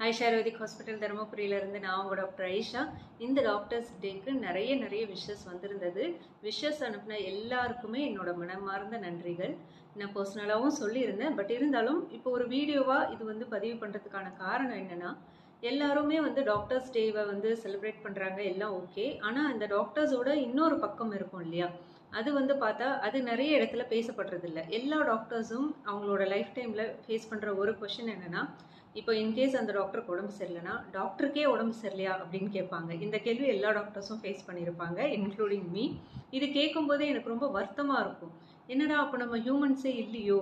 ஐஷாரோதிக் hospital தருமபுரியிலேருந்து நான் உங்கள் doctor Aisha. இந்த டாக்டர்ஸ் டேக்கு நிறைய நிறைய விஷஸ் வந்திருந்தது. விஷஸ் அனுப்பின எல்லாருக்குமே என்னோட மனமார்ந்த நன்றிகள். நான் பர்சனலாகவும் சொல்லியிருந்தேன். பட் இருந்தாலும் இப்போ ஒரு வீடியோவாக இது வந்து பதிவு பண்ணுறதுக்கான காரணம் என்னென்னா எல்லாருமே வந்து டாக்டர்ஸ் டேவை வந்து செலிப்ரேட் பண்ணுறாங்க எல்லாம் ஓகே. ஆனால் அந்த டாக்டர்ஸோட இன்னொரு பக்கம் இருக்கும் இல்லையா? அது வந்து பார்த்தா அது நிறைய இடத்துல பேசப்படுறதில்ல. எல்லா டாக்டர்ஸும் அவங்களோட லைஃப் டைமில் ஃபேஸ் பண்ணுற ஒரு கொஷின் என்னென்னா இப்போ இன்கேஸ் அந்த டாக்டருக்கு உடம்பு சரியில்லைன்னா டாக்டருக்கே உடம்பு சரியில்லையா? அப்படின்னு கேட்பாங்க. இந்த கேள்வி எல்லா டாக்டர்ஸும் ஃபேஸ் பண்ணியிருப்பாங்க இன்க்ளூடிங் மீ இது கேட்கும்போதே எனக்கு ரொம்ப வருத்தமாக இருக்கும். என்னடா அப்போ நம்ம ஹியூமன்ஸே இல்லையோ?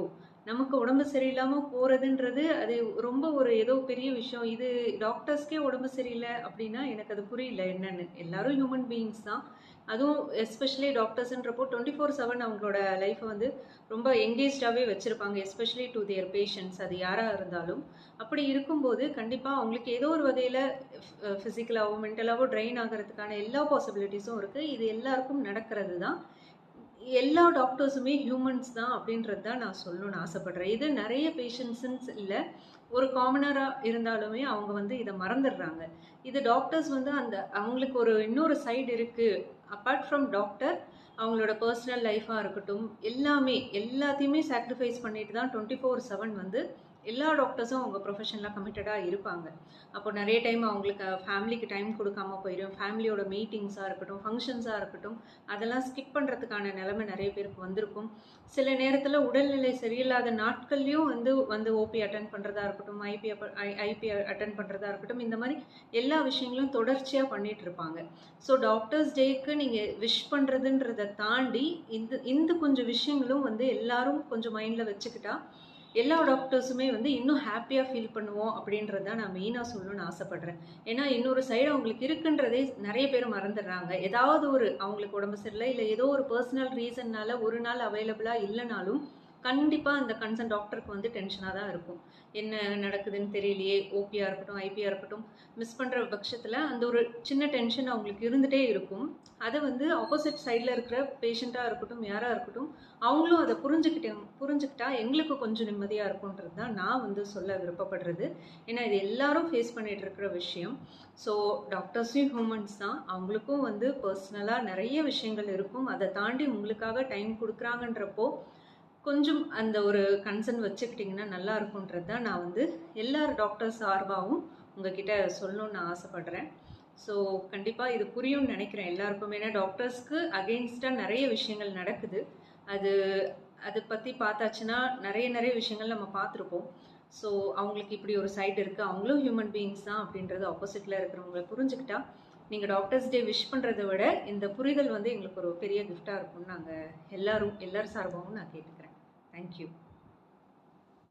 நமக்கு உடம்பு சரியில்லாமல் போகிறதுன்றது அது ரொம்ப ஒரு ஏதோ பெரிய விஷயம். இது டாக்டர்ஸ்க்கே உடம்பு சரியில்லை அப்படின்னா எனக்கு அது புரியல என்னன்னு. எல்லாரும் ஹியூமன் பீயிங்ஸ் தான். அதுவும் எஸ்பெஷலி டாக்டர்ஸ்ன்றப்போ டுவெண்ட்டி ஃபோர் செவன் அவங்களோட லைஃப்பை வந்து ரொம்ப எங்கேஜாகவே வச்சுருப்பாங்க எஸ்பெஷலி டு தியர் பேஷண்ட்ஸ் அது யாராக இருந்தாலும். அப்படி இருக்கும்போது கண்டிப்பாக அவங்களுக்கு ஏதோ ஒரு வகையில் ஃபிசிக்கலாகவோ மென்டலாகவோ ட்ரெயின் ஆகிறதுக்கான எல்லா பாசிபிலிட்டிஸும் இருக்குது இது எல்லாருக்கும் நடக்கிறது தான். எல்லா டாக்டர்ஸுமே ஹியூமன்ஸ் தான் அப்படின்றது தான் நான் சொல்லணும்னு ஆசைப்பட்றேன். இது நிறைய பேஷண்ட்ஸுன்னு இல்லை ஒரு காமனராக இருந்தாலுமே அவங்க வந்து இதை மறந்துடுறாங்க. இது டாக்டர்ஸ் வந்து அந்த அவங்களுக்கு ஒரு இன்னொரு சைடு இருக்குது அப்பார்ட் ஃப்ரம் டாக்டர் அவங்களோட பர்சனல் லைஃபாக இருக்கட்டும் எல்லாமே எல்லாத்தையுமே சாக்ரிஃபைஸ் பண்ணிட்டு தான் டுவெண்ட்டி ஃபோர் செவன் வந்து எல்லா டாக்டர்ஸும் அவங்க ப்ரொஃபஷனில் கமிட்டடாக இருப்பாங்க. அப்போ நிறைய டைம் அவங்களுக்கு ஃபேமிலிக்கு டைம் கொடுக்காம போயிடும் ஃபேமிலியோட மீட்டிங்ஸாக இருக்கட்டும் ஃபங்க்ஷன்ஸாக இருக்கட்டும் அதெல்லாம் ஸ்கிப் பண்ணுறதுக்கான நிலைமை நிறைய பேருக்கு வந்திருக்கும். சில நேரத்தில் உடல்நிலை சரியில்லாத நாட்கள்லையும் வந்து வந்து ஓபி அட்டன் பண்ணுறதா இருக்கட்டும் ஐபி ஐபி அட்டன் பண்ணுறதா இருக்கட்டும் இந்த மாதிரி எல்லா விஷயங்களும் தொடர்ச்சியாக பண்ணிகிட்டு இருப்பாங்க. ஸோ டாக்டர்ஸ் டேக்கு நீங்கள் விஷ் பண்ணுறதுன்றதை தாண்டி இந்த இந்த கொஞ்சம் விஷயங்களும் வந்து எல்லாரும் கொஞ்சம் மைண்டில் வச்சுக்கிட்டா எல்லா டாக்டர்ஸுமே வந்து இன்னும் ஹாப்பியாக ஃபீல் பண்ணுவோம் அப்படின்றத நான் மெயினாக சொல்லணும்னு ஆசைப்பட்றேன். ஏன்னா இன்னொரு சைடு அவங்களுக்கு இருக்குன்றதே நிறைய பேர் மறந்துடுறாங்க. ஏதாவது ஒரு அவங்களுக்கு உடம்பு சரியில்லை இல்லை ஏதோ ஒரு பர்சனல் ரீசன்னால ஒரு நாள் அவைலபிளாக இல்லைனாலும் கண்டிப்பாக அந்த கன்சர்ன் டாக்டருக்கு வந்து டென்ஷனாக தான் இருக்கும். என்ன நடக்குதுன்னு தெரியலையே ஓபியாக இருக்கட்டும் ஐபியாக இருக்கட்டும் மிஸ் பண்ணுற பட்சத்தில் அந்த ஒரு சின்ன டென்ஷன் அவங்களுக்கு இருந்துகிட்டே இருக்கும். அதை வந்து ஆப்போசிட் சைடில் இருக்கிற பேஷண்ட்டாக இருக்கட்டும் யாராக இருக்கட்டும் அவங்களும் அதை புரிஞ்சுக்கிட்டே புரிஞ்சுக்கிட்டா எங்களுக்கு கொஞ்சம் நிம்மதியாக இருக்கும்ன்றது தான் நான் வந்து சொல்ல விருப்பப்படுறது. ஏன்னா இது எல்லாரும் ஃபேஸ் பண்ணிகிட்டு இருக்கிற விஷயம். ஸோ டாக்டர்ஸையும் ஹியூமன்ஸ் தான். அவங்களுக்கும் வந்து பர்சனலாக நிறைய விஷயங்கள் இருக்கும். அதை தாண்டி உங்களுக்காக டைம் கொடுக்குறாங்கன்றப்போ கொஞ்சம் அந்த ஒரு கன்சர்ன் வச்சுக்கிட்டிங்கன்னா நல்லா இருக்கும்ன்றது தான் நான் வந்து எல்லார் டாக்டர் சார்பாகவும் உங்ககிட்ட சொல்லணும்னு நான் ஆசைப்பட்றேன். ஸோ கண்டிப்பாக இது புரியும்னு நினைக்கிறேன். எல்லாருக்குமே. ஏன்னா டாக்டர்ஸ்க்கு அகெயின்ஸ்டாக நிறைய விஷயங்கள் நடக்குது. அது அதை பற்றி பார்த்தாச்சுன்னா நிறைய நிறைய விஷயங்கள் நம்ம பார்த்துருப்போம். ஸோ அவங்களுக்கு இப்படி ஒரு சைடு இருக்குது அவங்களும் ஹியூமன் பீயிங்ஸ் தான் அப்படின்றது ஆப்போசிட்டில் இருக்கிறவங்களை புரிஞ்சுக்கிட்டா நீங்கள் டாக்டர்ஸ் டே விஷ் பண்ணுறதை விட இந்த புரிதல் வந்து எங்களுக்கு ஒரு பெரிய கிஃப்டாக இருக்கும்னு நாங்கள் எல்லாரும் எல்லார் சார்பாகவும் நான் கேட்டுக்கிறேன். Thank you.